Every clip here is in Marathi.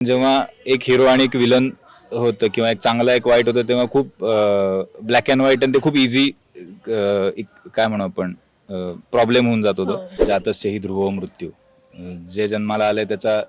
जेव्हा एक हिरो आणि एक विलन होतं किंवा एक चांगला एक वाईट होतं तेव्हा खूप ब्लॅक अँड व्हाईट आणि ते खूप इझी काय म्हणू आपण प्रॉब्लेम होऊन जात होतो. जातस्य ही ध्रुव मृत्यू. जे जन्माला आलंय त्याचा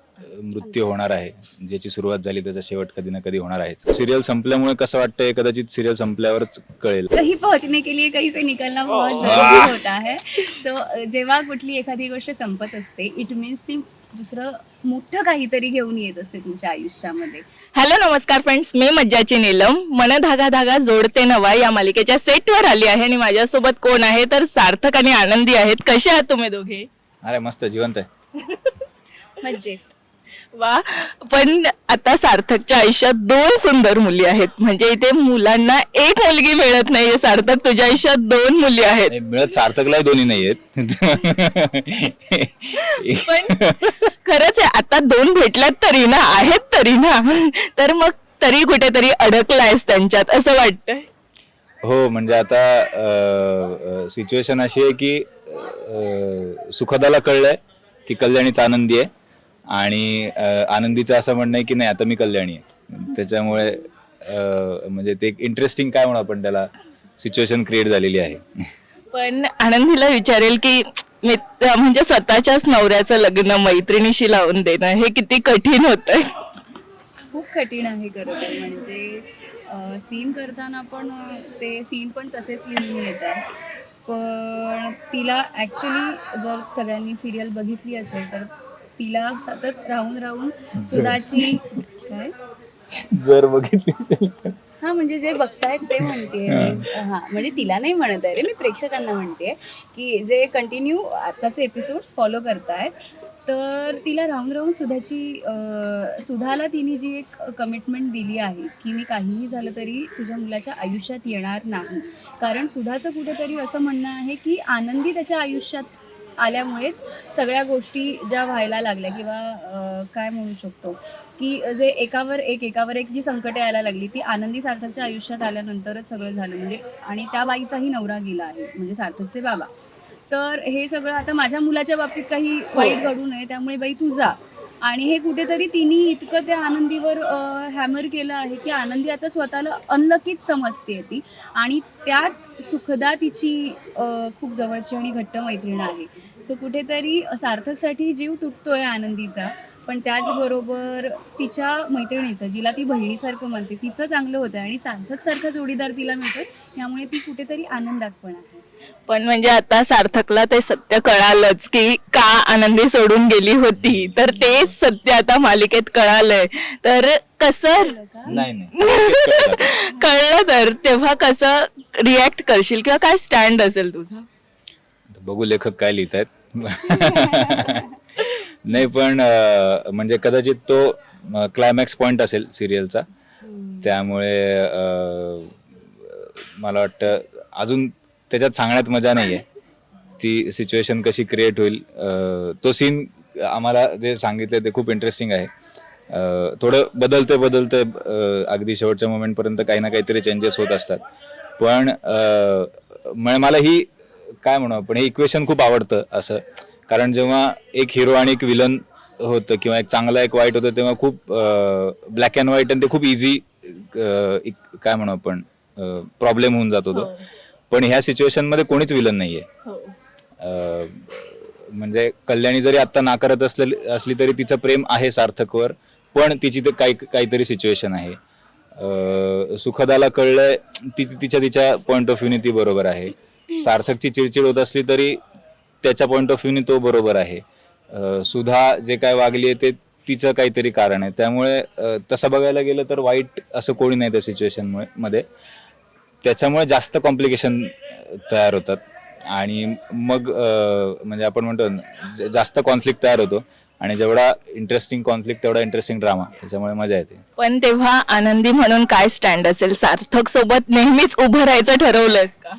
मृत्यू होणार आहे. ज्याची सुरुवात झाली त्याचा शेवट कधी ना कधी होणार आहे सिरियल संपल्यामुळे कसं वाटतं हे कदाचित सिरियल संपल्यावरच कळेल. कहीं पहुंचने के लिए कहीं से निकलना बहुत जरूरी होता है. सो जेव्हा कुठली एखादी गोष्ट संपत असते इट मीन्स ती दुसरं मोठं काहीतरी घेऊन येत असते तुमच्या आयुष्यामध्ये. हॅलो नमस्कार फ्रेंड्स मी मज्जाची नीलम. मन धागा धागा जोडते नवा या मालिकेच्या सेटवर आली आहे आणि माझ्यासोबत कोण आहे? तर सार्थक आणि आनंदी आहेत. कसे आहात तुम्ही दोघे? अरे मस्त. जिवंत आहे. म्हणजे वा. पण आता सार्थकच्या आयुष्यात दोन सुंदर मुली आहेत. म्हणजे इथे मुलांना एक मुलगी मिळत नाहीये सार्थक. तुझ्या आयुष्यात दोन मुली आहेत. नाही, मिळत सार्थकलाही दोन्ही नाही पण खरंच आहे आता दोन भेटल्यात तरी ना आहेत तरी ना तर मग तरी कुठेतरी अडकलायस त्यांच्यात असं वाटतंय? हो म्हणजे आता सिच्युएशन अशी आहे की अं, सुखदाला कळलंय की कल्याणीच आनंदी आहे. आणि आनंदीचं असं म्हणणं आहे की नाही आता मी कल्याणी आहे. त्याच्यामुळे म्हणजे ते एक इंटरेस्टिंग काय म्हणू आपण त्याला सिच्युएशन क्रिएट झालेली आहे. पण आनंदीला विचारेल की मित्र म्हणजे स्वतःच्याच नवऱ्याचं लग्न मैत्रिणीशी लावून देणं हे किती कठीण होतंय. खूप कठीण आहे खरं तर म्हणजे सीन करताना पण ते सीन पण तसेच लिहून येतात. पण तिला ऍक्च्युली जर सगळ्यांनी सिरियल बघितली असेल तर तिला सतत राहून राहून सुधाची काय? जर बघितली हा म्हणजे जे बघतायत ते म्हणते हा. म्हणजे तिला नाही म्हणत आहे रे मी प्रेक्षकांना म्हणते की जे कंटिन्यू आताचे एपिसोड्स फॉलो करतायत तर तिला राहून राहून सुधाची सुधाला तिने जी एक कमिटमेंट दिली आहे की मी काहीही झालं तरी तुझ्या मुलाच्या आयुष्यात येणार नाही. कारण सुधाचं कुठेतरी असं म्हणणं आहे की आनंदी त्याच्या आयुष्यात आल्यामुळेच सगळ्या गोष्टी ज्या व्हायला लागल्या किंवा काय म्हणू शकतो की जे एकावर एक एकावर एक जी संकटे यायला लागली ती आनंदी सार्थकच्या आयुष्यात आल्यानंतरच सगळं झालं. म्हणजे आणि त्या बाईचाही नवरा गेला आहे म्हणजे सार्थकचे बाबा. तर हे सगळं आता माझ्या मुलाच्या बाबतीत काही वाईट घडू नये त्यामुळे बाई तू जा. आणि हे कुठेतरी तिने इतकं त्या आनंदीवर हॅमर केलं आहे की आनंदी आता स्वतःला अनलकीच समजते ती. आणि त्यात सुखदा तिची खूप जवळची आणि घट्ट मैत्रीण आहे. सो कुठेतरी सार्थकसाठी जीव तुटतोय आनंदीचा. पण त्याचबरोबर तिच्या मैत्रिणीचं जिला ती बहिणीसारखं म्हणते तिचं चांगलं होतं आणि सार्थकसारखा जोडीदार तिला मिळतोय. त्यामुळे ती कुठेतरी आनंदात पण आहे. पण म्हणजे आता सार्थकला ते सत्य कळालंच की का आनंदी सोडून गेली होती. तर तेच सत्य आता मालिकेत कळालंय. तर कसं नाही नाही. कळलं तर तेव्हा कसं रिॲक्ट करशील किंवा काय स्टँड असेल तुझा? बघू लेखक काय लिहित आहेत नाही पण अं, म्हणजे कदाचित तो क्लायमॅक्स पॉइंट असेल सिरियलचा त्यामुळे अं, मला वाटतं अजून त्याच्यात सांगण्यात मजा नाही आहे ती सिच्युएशन कशी क्रिएट होईल अं, तो सीन आम्हाला जे सांगितलं ते खूप इंटरेस्टिंग आहे. अं, थोडं बदलते बदलते अं, अगदी शेवटच्या मोमेंटपर्यंत काही ना काहीतरी चेंजेस होत असतात. पण अं, म- मला ही काय म्हणू आपण हे इक्वेशन खूप आवडतं असं. कारण जेव्हा एक हिरो आणि एक विलन होतं किंवा एक चांगला एक वाईट होतं तेव्हा खूप ब्लॅक अँड व्हाईट आणि ते खूप इझी काय म्हणू आपण प्रॉब्लेम होऊन जात होतो. हो. पण ह्या सिच्युएशनमध्ये कोणीच विलन नाहीये. अं, म्हणजे कल्याणी जरी आता नाकारत असले असली तरी तिचं प्रेम आहे सार्थकवर पण तिची ते काही काहीतरी सिच्युएशन आहे. अं, सुखदाला कळलंय ती तिच्या तिच्या पॉइंट ऑफ व्ह्यूने ती बरोबर आहे. सार्थकची चिडचिड होत असली तरी त्याच्या पॉइंट ऑफ व्ह्यूने तो बरोबर आहे. अं, सुधा जे काय वागली आहे ते तिचं काहीतरी कारण आहे. त्यामुळे अं, तसं बघायला गेलं तर वाईट असं कोणी नाही त्या सिच्युएशनमध्ये. त्याच्यामुळे जास्त कॉम्प्लिकेशन तयार होतात. आणि मग म्हणजे आपण म्हणतो ना, जास्त कॉन्फ्लिक्ट तयार होतो. आणि जेवढा इंटरेस्टिंग कॉन्फ्लिक्ट तेवढा इंटरेस्टिंग ड्रामा त्याच्यामुळे मजा येते. पण तेव्हा आनंदी म्हणून काय स्टँड असेल? सार्थक सोबत नेहमीच उभं राहायचं ठरवलंयस का?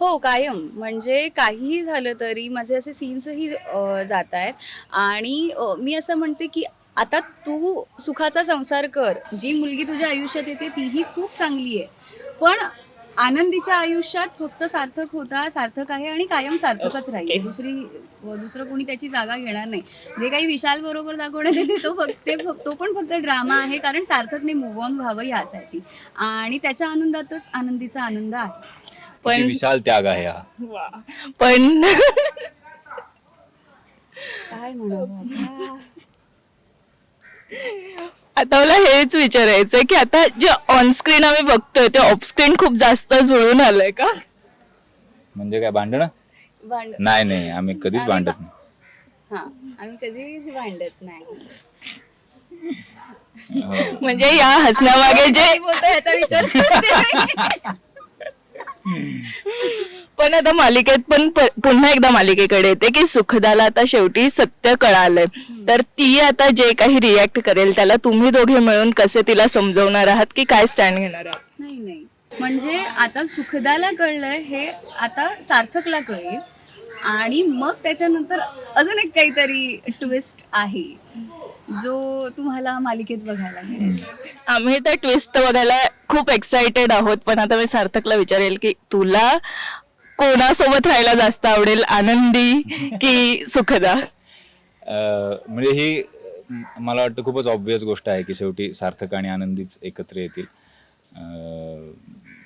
हो कायम. म्हणजे काहीही झालं तरी माझे असे सीन्सही जात आहेत आणि अ, मी असं म्हणते की आता तू सुखाचा संसार कर. जी मुलगी तुझ्या आयुष्यात येते तीही खूप चांगली आहे. पण आनंदीच्या आयुष्यात फक्त सार्थक होता सार्थक आहे आणि कायम सार्थकच राहील. दुसरी दुसरं कोणी त्याची जागा घेणार नाही. जे काही विशाल बरोबर दाखवण्यात येते तो फक्त ते फक्त तो पण फक्त ड्रामा आहे कारण सार्थकने मूव्ह ऑन व्हावं यासाठी. आणि त्याच्या आनंदातच आनंदीचा आनंद आहे. पण विशाल त्याग आहे हा. वा. पण काय म्हणावं आता? मला हेच विचारायचंय की आता जे ऑनस्क्रीन आम्ही बघतोय ते ऑफस्क्रीन खूप जास्त जुळून आलंय का? म्हणजे काय भांडणं? भांड नाही नाही आम्ही कधीच भांडत नाही. हा आम्ही कधीच भांडत नाही. हो. म्हणजे या हसण्यामागे जे बोलतो ह्याचा विचार करते मी. पण आता मालिकेत पण पुन्हा एकदा मालिकेकडे येते की सुखदाला आता शेवटी सत्य कळालंय. तर ती आता जे काही रिॲक्ट करेल त्याला तुम्ही दोघे मिळून कसे तिला समजवणार आहात की काय स्टँड घेणार आहात? नाही नाही. म्हणजे आता सुखदाला कळलंय हे आता सार्थकला कळेल. आणि मग त्याच्यानंतर अजून एक काहीतरी ट्विस्ट आहे जो तुम्हाला मालिकेत बघायला मिळेल. आम्ही तर ट्विस्ट बघायला खूप एक्साइटेड आहोत पण आता मी सार्थकला विचारेल की तुला कोणासोबत राहायला जास्त आवडेल आनंदी की सुखदा? अं, म्हणजे ही मला वाटतं खूपच ऑब्विस गोष्ट आहे की शेवटी सार्थक आणि आनंदीच एकत्र येतील. अं,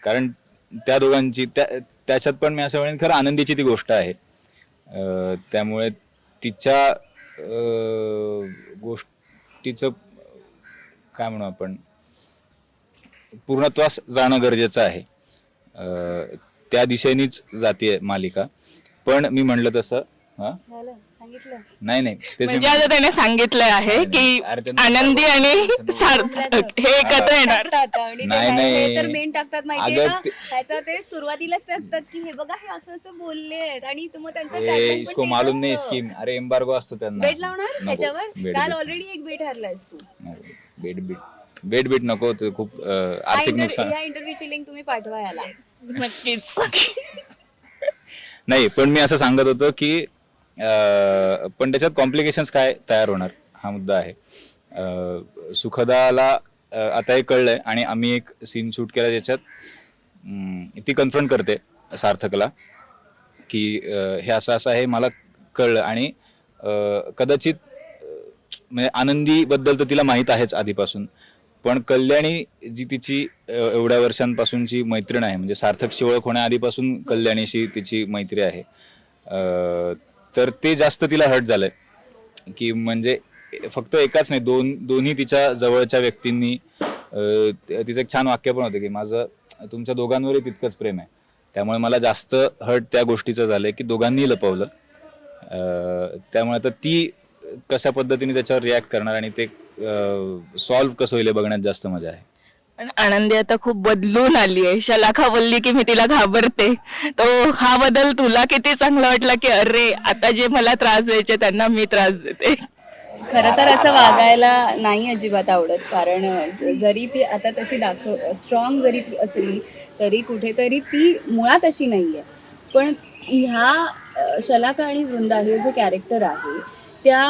कारण त्या दोघांची त्या त्याच्यात पण मी असं म्हणेन खरं आनंदीची ती गोष्ट आहे. त्यामुळे तिच्या गोष्टीचं काय म्हणू आपण पूर्णत्वास जाणं गरजेचं आहे. त्या दिशेनेच जाते मालिका. पण मी म्हणलं तसं हां? नाही नाही. तेच मी म्हणजे आता त्याने सांगितलं आहे की अरे त्यांना- आनंदी आणि सार्थक हे एकत्र येणार. टाकतात आणि ते नाही, काय- नाही. तर मेन टाकतात माहितीये अगं का? ते- ह्याचा ते सुरुवातीलाच टाकतात की हे बघा हे असं असं बोलले आणि मग त्यांचं ए, tagline पण इसको मालूम नाही असतं. स्कीम अरे एम्बार्गो असतो त्यांना. बेट लावणार नको. ह्याच्यावर? बेट काल बेट. ऑलरेडी एक बेट हरलायस तू. नको. बेट बीट बेट बीट नको ते खूप अं, हा आर्थिक इंटर- नुकसान. ह्या इंटरव्ह्यूची लिंक तुम्ही पाठवा याला. नक्कीच. नाही पण मी असं सांगत होतो की पण त्याच्यात कॉम्प्लिकेशन्स काय तयार होणार? हा मुद्दा आहे. सुखदाला आता हे कळलंय आणि आम्ही एक सीन शूट केला ज्याच्यात ती कन्फ्रंट करते सार्थकला की हे असं असं आहे मला कळलं. आणि कदाचित म्हणजे आनंदीबद्दल तर तिला माहीत आहेच आधीपासून. पण कल्याणी जी तिची एवढ्या वर्षांपासूनची मैत्रीण आहे म्हणजे सार्थकशी ओळख होण्याआधीपासून कल्याणीशी तिची मैत्री आहे. तर ते जास्त तिला हर्ट झालंय. की म्हणजे फक्त एकाच नाही दोन दोन्ही तिच्या जवळच्या व्यक्तींनी तिचं एक छान वाक्य पण होतं की माझं तुमच्या दोघांवरही तितकंच प्रेम आहे. त्यामुळे मला जास्त हर्ट त्या गोष्टीचं झालंय की दोघांनी लपवलं. त्यामुळे आता ती कशा पद्धतीने त्याच्यावर रिॲक्ट करणार आणि ते सॉल्व्ह कसं होईल बघण्यात जास्त मजा आहे. पण आनंदी आता खूप बदलून आली आहे. शलाखा बोलली की मी तिला घाबरते. तो हा बदल तुला किती चांगला वाटला की अरे आता जे मला त्रास द्यायचे त्यांना मी त्रास देते. खरं तर असं वागायला नाही अजिबात आवडत. कारण जरी ती आता तशी दाखव स्ट्रॉंग जरी ती असली तरी कुठेतरी ती मुळात अशी नाही आहे पण ह्या शलाका आणि वृंदा हे जे कॅरेक्टर आहे त्या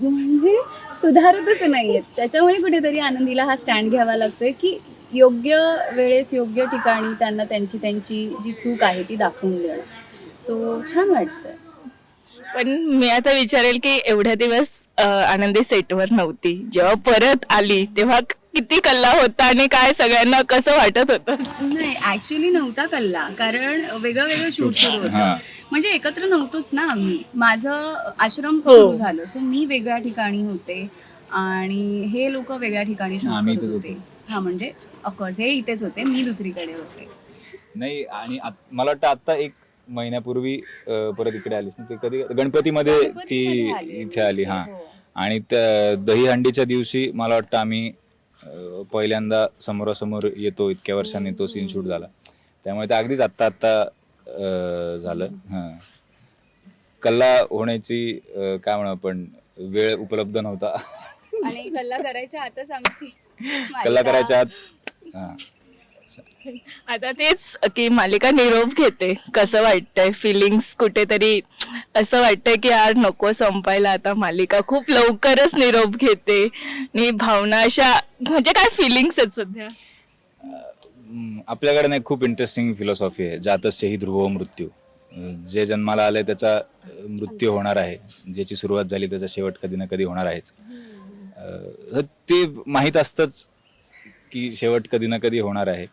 म्हणजे सुधारतच नाहीयेत. त्याच्यामुळे कुठेतरी आनंदीला हा स्टँड घ्यावा लागतोय की योग्य वेळेस योग्य ठिकाणी त्यांना त्यांची त्यांची जी चूक आहे ती दाखवून देणं. सो छान वाटतं पण मी आता विचारेल की एवढ्या दिवस आनंदी सेटवर नव्हती. जेव्हा परत आली तेव्हा किती कल्ला होता आणि काय सगळ्यांना कसं वाटत होतं? नाही ऍक्च्युली नव्हता कल्ला. कारण वेगळं वेगळं शूट सुरू होतं. म्हणजे एकत्र नव्हतोच ना आम्ही. माझं आश्रम हो. सुरू झालं. सो मी वेगळ्या ठिकाणी होते. आणि हे लोक वेगळ्या ठिकाणी shoot आम्ही करत इथेच होते. हा म्हणजे ऑफकोर्स हे इथेच होते. मी दुसरीकडे होते. नाही आणि आत- मला वाटतं आता एक महिन्यापूर्वी अं, परत इकडे आलीस ना ती कधी गणपतीमध्ये ती गणपतीमध्ये आली. इथे आली हा. हो. आणि त्या दहीहंडीच्या दिवशी मला वाटतं आम्ही अं, पहिल्यांदा समोरासमोर येतो इतक्या वर्षांनी तो सीन शूट झाला. त्यामुळे ते अगदीच आत्ता आत्ता अं, झालं. हा. कल्ला होण्याची अं, काय म्हणू आपण वेळ उपलब्ध नव्हता. आणि कल्ला करायच्या आतच आमची कल्ला मालिका- करायच्या आत हा. आता तेच की मालिका निरोप घेते. कसं वाटतंय? फिलिंग्स कुठेतरी असं वाटतंय की यार नको संपायला आता मालिका. खूप लवकरच निरोप घेते. आणि भावना अशा म्हणजे काय फिलिंग्स आहेत सध्या? आपल्याकडे नाही खूप इंटरेस्टिंग फिलॉसॉफी आहे. जातस्य ही ध्रुव मृत्यू. जे जन्माला आलंय त्याचा मृत्यू होणार आहे. ज्याची सुरुवात झाली त्याचा शेवट कधी ना कधी होणार आहेच. ते माहीत असतंच की शेवट कधी ना कधी होणार आहे.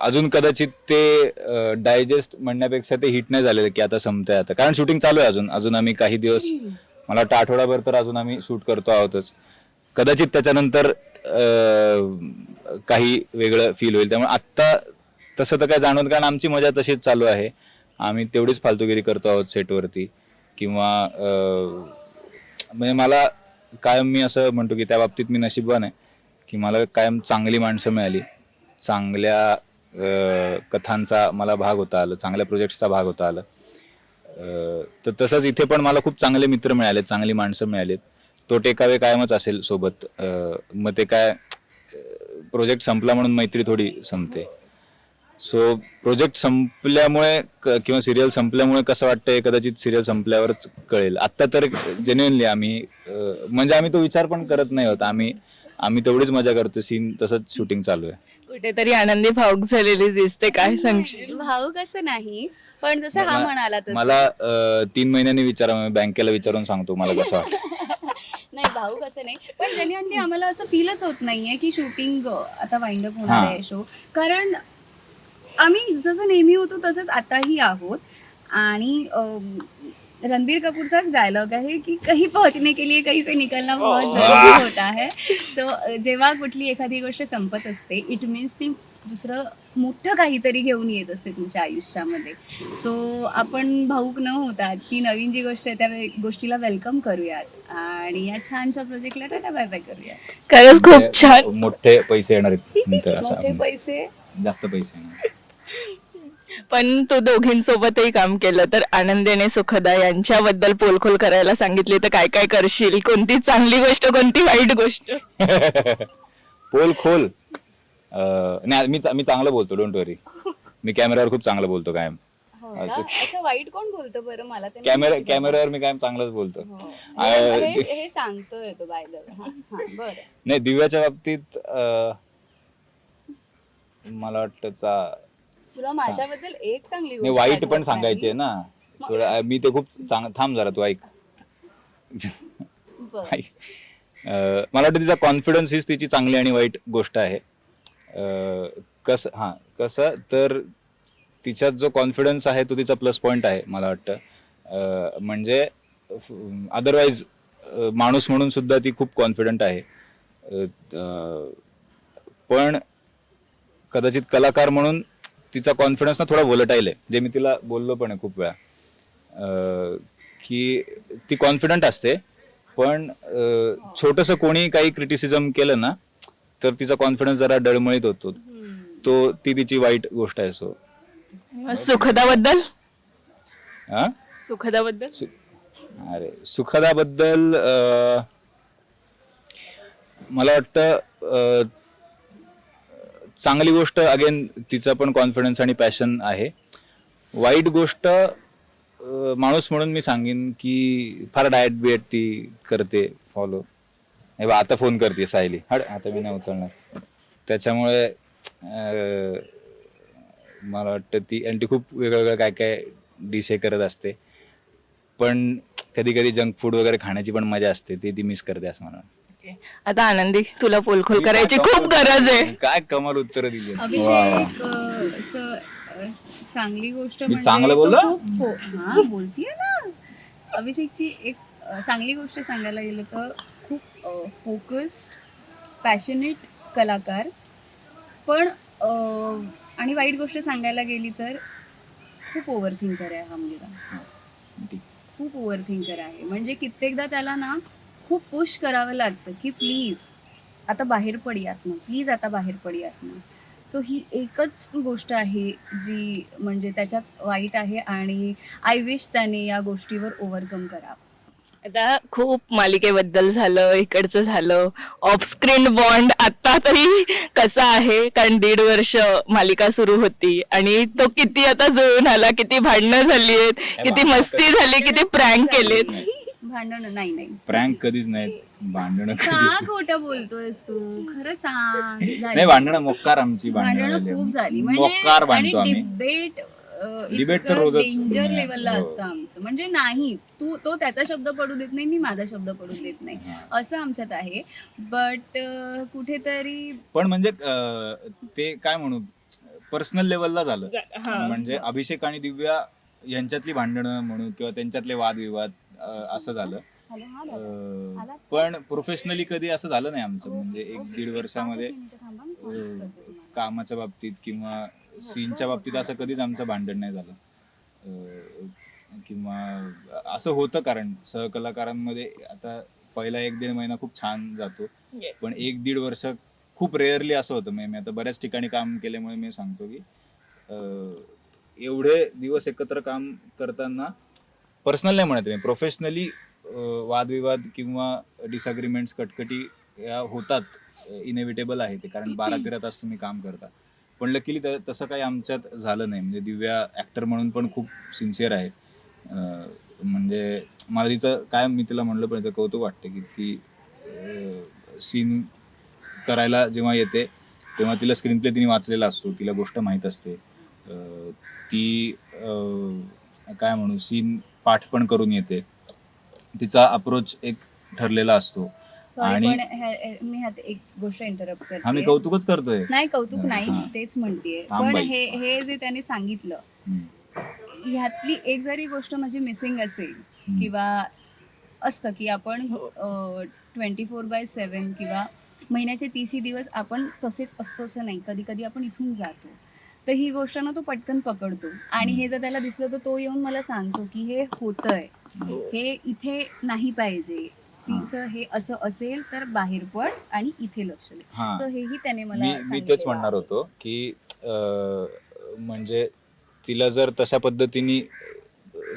अजून कदाचित ते डायजेस्ट म्हणण्यापेक्षा ते हिट नाही झालेलं की आता संपतंय आता. कारण शूटिंग चालू आहे अजून. अजून आम्ही काही दिवस मला वाटतं आठवडाभर तर अजून आम्ही शूट करतो आहोतच. कदाचित त्याच्यानंतर काही वेगळं फील होईल. त्यामुळे आत्ता तसं तर काय जाणवत कारण आमची मजा तशीच चालू आहे. आम्ही तेवढीच फालतुगिरी करतो आहोत सेटवरती किंवा म्हणजे मला कायम मी असं म्हणतो की त्या बाबतीत मी नशीबवान आहे. की मला कायम चांगली माणसं मिळाली. चांगल्या कथांचा मला भाग होता आलं चांगल्या प्रोजेक्ट्सचा भाग होता आलं. तर तसंच इथे पण मला खूप चांगले मित्र मिळाले चांगली माणसं मिळालीत. तो टेकावे कायमच असेल सोबत. मग ते काय प्रोजेक्ट संपला म्हणून मैत्री थोडी संपते. सो प्रोजेक्ट संपल्यामुळे किंवा सिरियल संपल्यामुळे कसं वाटतंय? कदाचित सिरियल संपल्यावरच कळेल. आत्ता तर जेन्युअनली आम्ही म्हणजे आम्ही तो विचार पण करत नाही होत. आम्ही आम्ही तेवढीच मजा करतो. सीन तसंच शूटिंग चालू आहे. कुठेतरी आनंदी भाऊक झालेली दिसते काय सांगशील? भाऊक असं नाही. पण जसं हा मला- म्हणाला तसं. मला तीन महिन्यांनी विचारा मी बँकेला विचारून सांगतो मला कसं वाटतं. नाही भाऊक असं नाही. पण त्यांनी आम्हाला असं फीलच होत नाहीये की शूटिंग आता वाइंड अप होणार हा. आहे शो कारण आम्ही जसं नेहमी होतो तसंच आताही आहोत. आणि रणबीर कपूरचाच डायलॉग आहे की कहीं पोहोचने के लिए कहीं से निकलना बहुत जरुरी होता है. सो जेव्हा कुठली एखादी गोष्ट संपत असते इट मीन्स ती दुसरं मोठं काहीतरी घेऊन येत असते तुमच्या आयुष्यामध्ये. सो आपण भाऊक न होता ती नवीन जी गोष्ट आहे त्या वे- गोष्टीला वेलकम करूयात. आणि या छानशा प्रोजेक्टला टाटा बाय बाय करूयात. खरंच खूप छान. मोठे पैसे येणार आहेत नंतर मोठे पैसे. जास्त पैसे येणार. पण तू दोघींसोबतही काम केलं तर आनंदीने सुखदा यांच्याबद्दल पोलखोल करायला सांगितली तर काय काय करशील कोणती चांगली गोष्ट कोणती वाईट गोष्ट पोल खोल अं, नाही मी चा- मी चांगलं बोलतो डोंट वरी मी कॅमेऱ्यावर खूप चांगलं बोलतो कायम हो? अच्छा. वाईट कोण बोलतो बरं मला नाही कॅमेरा माहिती. कॅमेऱ्यावर मी कायम चांगलंच बोलतो हो. अं, हे हे सांगतोय तो बाय बरं नाही दिव्याच्या बाबतीत अं, मला वाटतं चा- तुला माझ्याबद्दल एक चांगली नाही गोष्ट वाईट पण. सांगायची आहे ना थोडं मी ते खूप चांग थांब जरा तू ऐक बरं. ऐक. अं, मला वाटतं तिचा कॉन्फिडन्स हीच तिची चांगली आणि वाईट गोष्ट आहे अं, कसं हां कसं तर तिच्यात जो कॉन्फिडन्स आहे तो तिचा प्लस पॉईंट आहे मला वाटतं अं, म्हणजे अदरवाईज माणूस म्हणून सुद्धा ती खूप कॉन्फिडंट आहे अं, अं, पण कदाचित कलाकार म्हणून तिचा कॉन्फिडन्स ना थोडा वोलटाईल आहे. जे मी तिला बोललो पण आहे खूप वेळा. अं, की ती कॉन्फिडंट असते पण छोटस कोणी काही क्रिटिसिझम केलं ना तर तिचा कॉन्फिडन्स जरा डळमळीत होतो. तो ती तिची वाईट गोष्ट आहे सो सुखदाबद्दल? हा सुखदाबद्दल? सु- अरे सुखदाबद्दल अं, मला वाटतं अं, चांगली गोष्ट अगेन तिचा पण कॉन्फिडन्स आणि पॅशन आहे. वाईट गोष्ट माणूस म्हणून मी सांगेन की फार डायट बिएट ती करते फॉलो हे आता फोन करते सायली. हड आता मी नाही उचलणार. त्याच्यामुळे मला वाटतं ती आणि ती खूप वेगवेगळं काय काय डिश हे करत असते. पण कधी कधी जंक फूड वगैरे खाण्याची पण मजा असते ती ती मिस करते असं मला वाटतं. आता आनंदी तुला पोलखोल करायची खूप गरज आहे. काय कमाल उत्तर दिली. अभिषेक अं, चं, अं, चांगली गोष्ट मी म्हणजे चांगलं तो बोललो? खूप फो- हा बोलतीये ना. अभिषेकची एक अं, चांगली गोष्ट सांगायला गेलं तर खूप फोकस्ड पॅशनेट कलाकार. पण अं, आणि वाईट गोष्ट सांगायला गेली तर खूप ओव्हर थिंकर आहे हा मुलगा. खूप ओव्हर थिंकर आहे. म्हणजे कित्येकदा त्याला ना खूप पुश करावं लागतं की प्लीज आता बाहेर पड यातनं प्लीज आता बाहेर पड यातनं सो ही एकच गोष्ट आहे जी म्हणजे त्याच्यात वाईट आहे आणि आय विश त्याने या गोष्टीवर ओव्हरकम करावं. आता खूप मालिकेबद्दल झालं इकडचं झालं. ऑफ स्क्रीन बॉन्ड आता तरी कसा आहे? कारण दीड वर्ष मालिका सुरू होती आणि तो किती आता जुळून आला किती भांडणं झाली आहेत किती मस्ती झाली किती प्रँक केलेत. भांडण नाही नाही. प्रँक कधीच नाही भांडणं का खोटं बोलतोयस तू? खरं सांग झाली. नाही भांडणं मोक्कार आमची भांडणं भांडणं खूप झाली. मोक्कार म्हणजे आणि भांडतो आम्ही डिबेट Debate तर रोजच डेंजर लेवलला हो. असतं आमचं. म्हणजे नाही. तू तो त्याचा शब्द पडू देत नाही मी माझा शब्द पडू देत नाही. हा. असं आमच्यात आहे. बट कुठेतरी पण म्हणजे अं, ते काय म्हणू? पर्सनल लेवलला झालं. हा. म्हणजे अभिषेक आणि दिव्या यांच्यातली भांडणं म्हणू किंवा त्यांच्यातले वादविवाद असं झालं. हा? पण प्रोफेशनली कधी असं झालं नाही आमचं. म्हणजे एक. दीड वर्षामध्ये पाच मिनिटं थांबा, मी call अं, करते तुम्हाला. कामाच्या बाबतीत किंवा सीनच्या बाबतीत असं कधीच आमचं भांडण नाही झालं. किंवा असं होतं कारण सहकलाकारांमध्ये आता पहिला एक दीड महिना खूप छान जातो. पण एक दीड वर्ष खूप रेअरली असं होतं. म्हणजे मी आता बऱ्याच ठिकाणी काम केल्यामुळे मी सांगतो की एवढे दिवस एकत्र काम करताना पर्सनल नाही म्हणत मी. प्रोफेशनली वादविवाद किंवा डिसअग्रीमेंट्स कटकटी या होतात. इनेविटेबल आहे ते. कारण बारा तेरा तास तुम्ही काम करता. पण लकीली तसं काही आमच्यात झालं नाही. म्हणजे दिव्या ऍक्टर म्हणून पण खूप सिन्सिअर आहे. म्हणजे मला तिचं काय मी तिला म्हणलं पण तिचं कौतुक वाटतं की ती सीन करायला जेव्हा येते तेव्हा तिला स्क्रीन प्ले तिने वाचलेला असतो. तिला गोष्ट माहीत असते. ती काय म्हणू सीन पाठ पण करून येते तिचा अप्रोच एक ठरलेला असतो आणि- मी ह्यात एक गोष्ट इंटरप्ट हा मी करते कौतुकच करतोय नाही कौतुक नाही हा. तेच म्हणतेय थांब पण बाई. हे हे जे त्याने सांगितलं हम्म. ह्यातली एक जरी गोष्ट माझी मिसिंग असेल हम्म. किंवा असतं की आपण ट्वेंटी फोर बाय सेवन किंवा महिन्याचे तीसही दिवस आपण तसेच असतो असं नाही कधी कधी आपण इथून जातो तर ही गोष्ट ना तो पटकन पकडतो. आणि हे जर त्याला दिसलं तर तो येऊन मला सांगतो की हे होतंय. हे. इथे नाही पाहिजे. तिचं हे असं असेल तर बाहेर पड आणि इथे लक्ष दे. हा. सो हेही त्याने मला मी मी तेच सांगितलेलं म्हणणार आहे. होतो की अं, म्हणजे तिला जर तशा पद्धतीने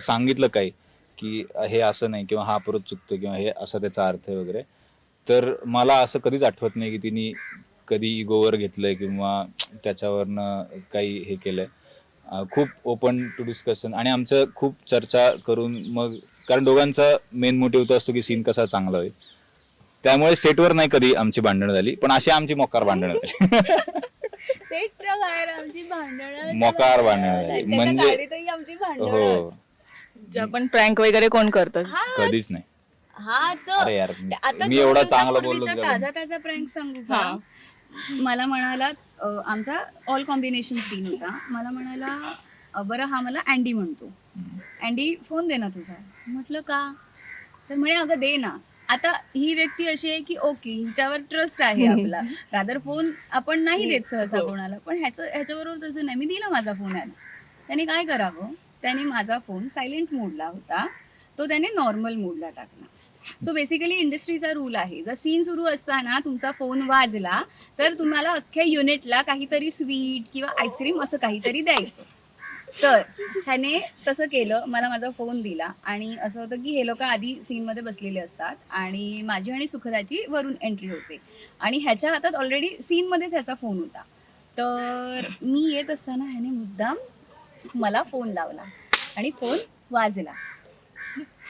सांगितलं काही की हे असं नाही किंवा हा अप्रोच चुकतो किंवा हे असा त्याचा अर्थ आहे वगैरे तर मला असं कधीच आठवत नाही की तिने कधी इगोवर घेतलंय किंवा त्याच्यावरनं काही हे केलंय. अं, खूप ओपन टू डिस्कशन आणि आमचं खूप चर्चा करून मग कारण दोघांचा मेन मोटिव्ह तो असतो की सीन कसा चांगला होईल. त्यामुळे सेटवर नाही कधी आमची भांडणं झाली पण अशी आमची मोकार भांडणं झाली. सेटच्या बाहेर आमची भांडणं मोकार भांडणं झाली. म्हणजे- हो. जे आपण प्रँक वगैरे कोण करतात कधीच नाही. हाच. अरे यार आता मी एवढा चांगला बोललो ताजा ताजा प्रँक सांगू का? मला म्हणाला आमचा ऑल कॉम्बिनेशन सीन होता. मला म्हणाला बरं हा मला अँडी म्हणतो. अँडी फोन दे ना तुझा. म्हटलं का? तर म्हणे अगं दे ना. आता ही व्यक्ती अशी आहे की ओके हिच्यावर ट्रस्ट आहे आपला. रादर फोन आपण नाही देत सहसा कोणाला. पण ह्याचं ह्याच्याबरोबर तसं नाही. मी दिला माझा फोन याला. त्याने काय करावं? त्याने माझा फोन सायलेंट मोडला होता. तो त्याने नॉर्मल मोडला टाकला. सो बेसिकली इंडस्ट्रीचा रूल आहे. जर सीन सुरू असताना तुमचा फोन वाजला तर तुम्हाला अख्ख्या युनिटला काहीतरी स्वीट किंवा आईस्क्रीम असं काहीतरी द्यायचं. तर ह्याने तसं केलं मला माझा फोन दिला. आणि असं होतं की हे लोक आधी सीनमध्ये बसलेले असतात आणि माझी आणि सुखदाची वरून एंट्री होते. आणि ह्याच्या हातात ऑलरेडी सीनमध्येच ह्याचा फोन होता. तर मी येत असताना ह्याने मुद्दाम मला फोन लावला आणि फोन वाजला.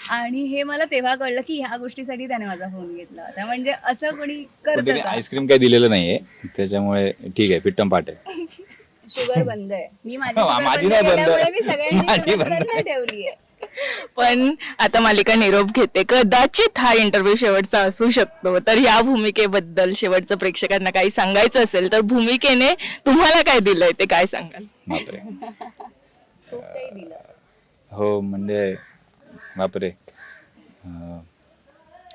आणि हे मला तेव्हा कळलं की ह्या गोष्टीसाठी त्याने माझा फोन घेतला होता. म्हणजे असं कोणी पण करतं तिने का आईस्क्रीम काही दिलेलं नाहीये. त्याच्यामुळे ठीक आहे पिट्टम पाट आहे. शुगर बंद आहे. मी माझी हा, sugar माझी बंद नाही बंद. केल्यामुळे मी सगळ्यांची माझी sugar बंद बंद आहे. ठेवली आहे. पण आता मालिका निरोप घेते. कदाचित हा इंटरव्ह्यू शेवटचा असू शकतो. तर या भूमिकेबद्दल शेवटचं प्रेक्षकांना काही सांगायचं असेल तर भूमिकेने तुम्हाला काय दिलंय ते काय सांगाल? बापरे. खूप काही दिलं. हो म्हणजे बापरे. अं,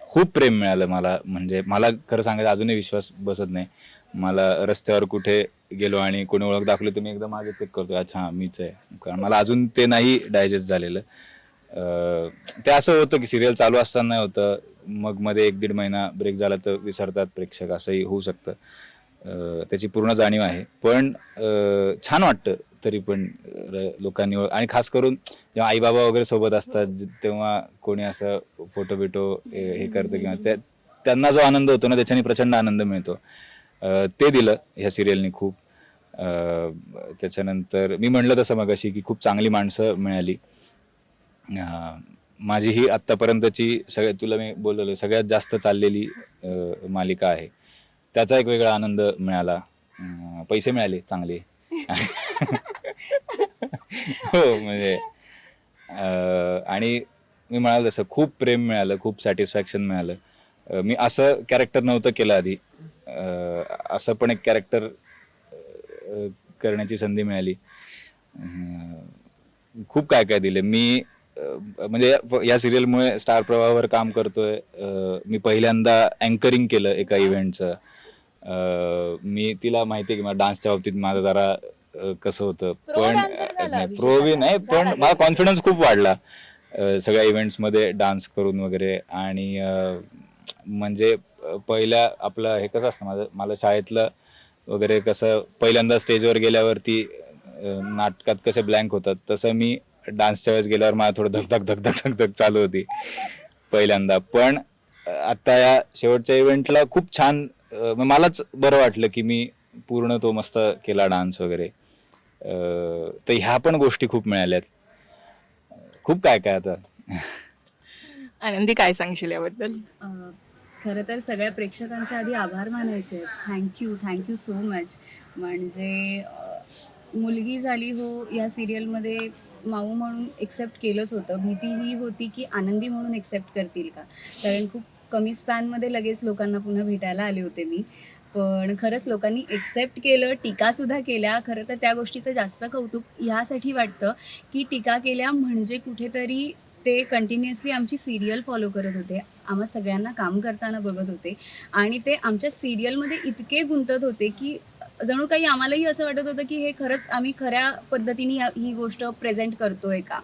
खूप प्रेम मिळालं मला. म्हणजे मला खरं सांगायचं अजूनही विश्वास बसत नाही. मला रस्त्यावर कुठे गेलो आणि कोणी ओळख दाखवली तर मी एकदम मागे चेक करतो अच्छा हा मीच आहे. कारण मला अजून ते नाही डायजेस्ट झालेलं. अं, ते असं होतं की सिरियल चालू असताना होतं. मग मध्ये एक दीड महिना ब्रेक झाला तर विसरतात प्रेक्षक. असंही होऊ शकतं. अं, त्याची पूर्ण जाणीव आहे. पण अं, छान वाटतं. तरी पण र- लोकांनी ओळ- आणि खास करून जेव्हा आई बाबा वगैरे सोबत असतात तेव्हा कोणी असं फोटो बिटो हे हे करतं किंवा त्या- त्यांना जो आनंद होतो ना त्याच्याने प्रचंड आनंद मिळतो. ते दिलं ह्या सिरियलनी खूप. त्याच्यानंतर मी म्हणलं तसं मग अशी की खूप चांगली माणसं मिळाली. माझी ही आत्तापर्यंतची सगळ्यात तुला मी बोललो सगळ्यात जास्त चाललेली मालिका आहे. त्याचा एक वेगळा आनंद मिळाला. पैसे मिळाले चांगले. हो म्हणजे अं, आणि मी म्हणाल तसं खूप प्रेम मिळालं खूप सॅटिस्फॅक्शन मिळालं. अं, मी असं कॅरेक्टर नव्हतं केलं आधी. अं, असं पण एक कॅरेक्टर करण्याची संधी मिळाली. अं, खूप काय काय दिले. मी अं, म्हणजे या- या सिरियलमुळे स्टार प्रवाहावर काम करतोय. अं, मी पहिल्यांदा अँकरिंग केलं एका इव्हेंटचं मी तिला माहिती आहे की मला डान्सच्या बाबतीत माझं जरा अं, कसं होतं Pro पण dancer झाला नाही अभिषेक प्रो बी आता. नाही पण झाला मला. कॉन्फिडन्स खूप वाढला अं, सगळ्या इव्हेंट्समध्ये डान्स करून वगैरे आणि अं, म्हणजे अं, पहिल्या आपलं हे कसं असतं माझं मला शाळेतलं वगैरे कसं पहिल्यांदा स्टेजवर गेल्यावरती अं, नाटकात कसे ब्लँक होतात तसं मी डान्सच्या वेळेस गेल्यावर मला थोडं धक धक धक धक धक धक चालू होती पहिल्यांदा पण अं, आता या शेवटच्या इव्हेंटला खूप छान अं, मग मलाच बरं वाटलं की मी पूर्ण तो मस्त केला डान्स वगैरे. अं, तर ह्या पण गोष्टी खूप मिळाल्यात. खूप काय काय आता. आनंदी काय सांगशील याबद्दल? अं, खरं तर सगळ्या प्रेक्षकांचे आधी आभार मानायचे thank you thank you so much म्हणजे अं, मुलगी झाली हो या सिरियलमध्ये माऊ म्हणून एक्सेप्ट केलंच होतं. भीती ही होती की आनंदी म्हणून एक्सेप्ट करतील का? कारण खूप कमी स्पॅनमध्ये लगेच लोकांना पुन्हा भेटायला आले होते मी. पण खरंच लोकांनी एक्सेप्ट केलं टीकासुद्धा केल्या. खरं तर त्या गोष्टीचं जास्त कौतुक ह्यासाठी वाटतं की टीका केल्या म्हणजे कुठेतरी ते कंटिन्युअसली आमची सिरियल फॉलो करत होते. आम्हा सगळ्यांना काम करताना बघत होते. आणि ते आमच्या सिरियलमध्ये इतके गुंतत होते की जणू काही आम्हालाही असं वाटत होतं की हे खरंच आम्ही खऱ्या पद्धतीने ही गोष्ट प्रेझेंट करतोय का?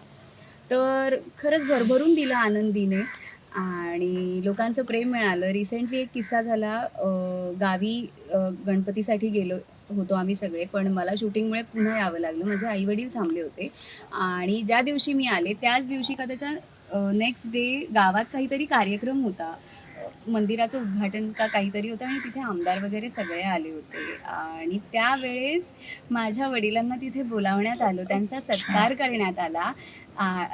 तर खरंच भरभरून दिलं आनंदीने. आणि लोकांचं प्रेम मिळालं. रिसेंटली एक किस्सा झाला गावी गणपतीसाठी गेलो होतो आम्ही सगळे पण मला शूटिंगमुळे पुन्हा यावं लागलं. माझे आई वडील थांबले होते. आणि ज्या दिवशी मी आले त्याच दिवशी का त्याच्या नेक्स्ट डे गावात काहीतरी कार्यक्रम होता. मंदिराचं उद्घाटन का काहीतरी होतं आणि तिथे आमदार वगैरे सगळे आले होते. आणि त्यावेळेस माझ्या वडिलांना तिथे बोलावण्यात आलं. त्यांचा सत्कार करण्यात आला.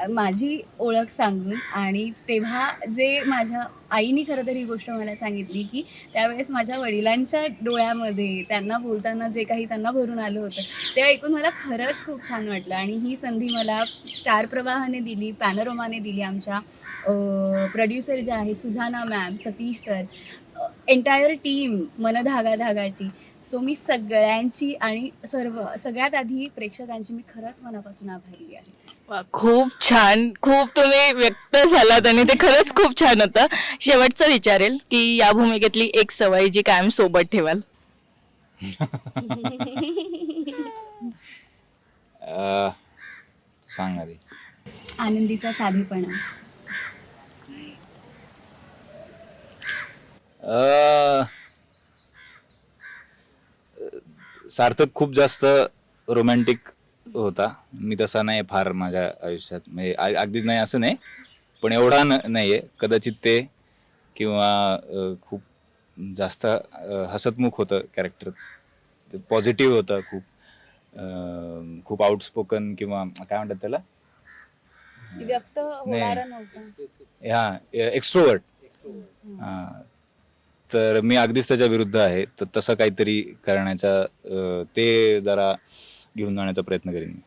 माझी ओळख सांगून आणि तेव्हा जे माझ्या आईने खरं तर ही गोष्ट मला सांगितली की त्यावेळेस माझ्या वडिलांच्या डोळ्यामध्ये त्यांना बोलताना जे काही त्यांना भरून आलं होतं ते ऐकून मला खरंच खूप छान वाटलं. आणि ही संधी मला स्टार प्रवाहाने दिली पॅनरोमाने दिली आमच्या प्रोड्युसर ज्या आहे Suzana ma'am Satish sir entire team मन धागा धागाची सो मी सगळ्यांची आणि सर्व सगळ्यात आधी प्रेक्षकांची मी खरंच मनापासून आभारी आहे. वा, खूप छान. खूप तुम्ही व्यक्त झालात आणि ते खरंच खूप छान होतं. शेवटचं विचारेल की या भूमिकेतली एक सवय जी कायम सोबत ठेवाल. अं, सांग आधी. आनंदीचा साधेपणा. अं, सार्थक खूप जास्त रोमॅन्टिक होता. मी तसा नाही फार माझ्या आयुष्यात म्हणजे आ- अगदीच नाही असं नाही पण एवढा न नाहीये. कदाचित ते किंवा अं, खूप जास्त अं, हसतमुख होतं कॅरेक्टर ते पॉझिटिव्ह होतं खूप. अं, खूप आउटस्पोकन किंवा काय म्हणतात त्याला? व्यक्त होणारा नव्हता. हा एक्स्ट्रोवर्ट तर मी अगदीच त्याच्या विरुद्ध आहे. तर तसं काहीतरी करण्याचा अं, ते जरा घेऊन जाण्याचा प्रयत्न करेन मी.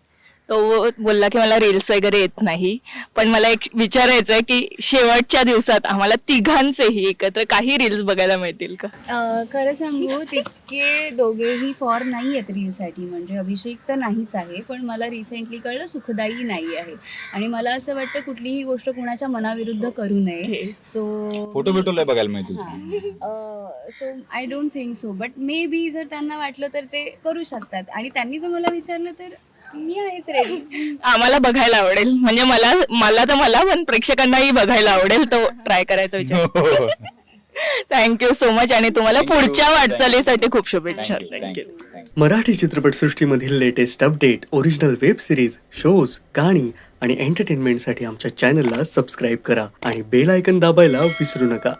तो बोलला की मला रील्स वगैरे येत नाही. पण मला एक विचारायचं आहे की शेवटच्या दिवसात आम्हाला तिघांचेही एकत्र काही रील्स बघायला मिळतील का? अं, खरं सांगू तितके दोघेही फॉर नाही आहेत रीलसाठी म्हणजे अभिषेक तर नाहीच आहे पण मला रिसेंटली कळलं सुखदाई नाही आहे. आणि मला असं वाटतं कुठलीही गोष्ट कुणाच्या मनाविरुद्ध करू नये. सो फोटो बिटो लय बघायला मिळतील so I don't think so but maybe जर त्यांना वाटलं तर ते करू शकतात. आणि त्यांनी जर मला विचारलं तर मी आहेच रेडी आम्हाला बघायला आवडेल. म्हणजे मला मला तर मला पण प्रेक्षकांनाही बघायला आवडेल तो ट्राय करायचा विचार. थँक्यू सो मच आणि तुम्हाला Thank you. पुढच्या वाटचालीसाठी खूप शुभेच्छा. Thank you thank you thank you Marathi चित्रपटसृष्टीमधील latest update original web series shows गाणी आणि एंटरटेनमेंटसाठी आमच्या चॅनलला सबस्क्राईब करा आणि बेल आयकन दाबायला विसरू नका.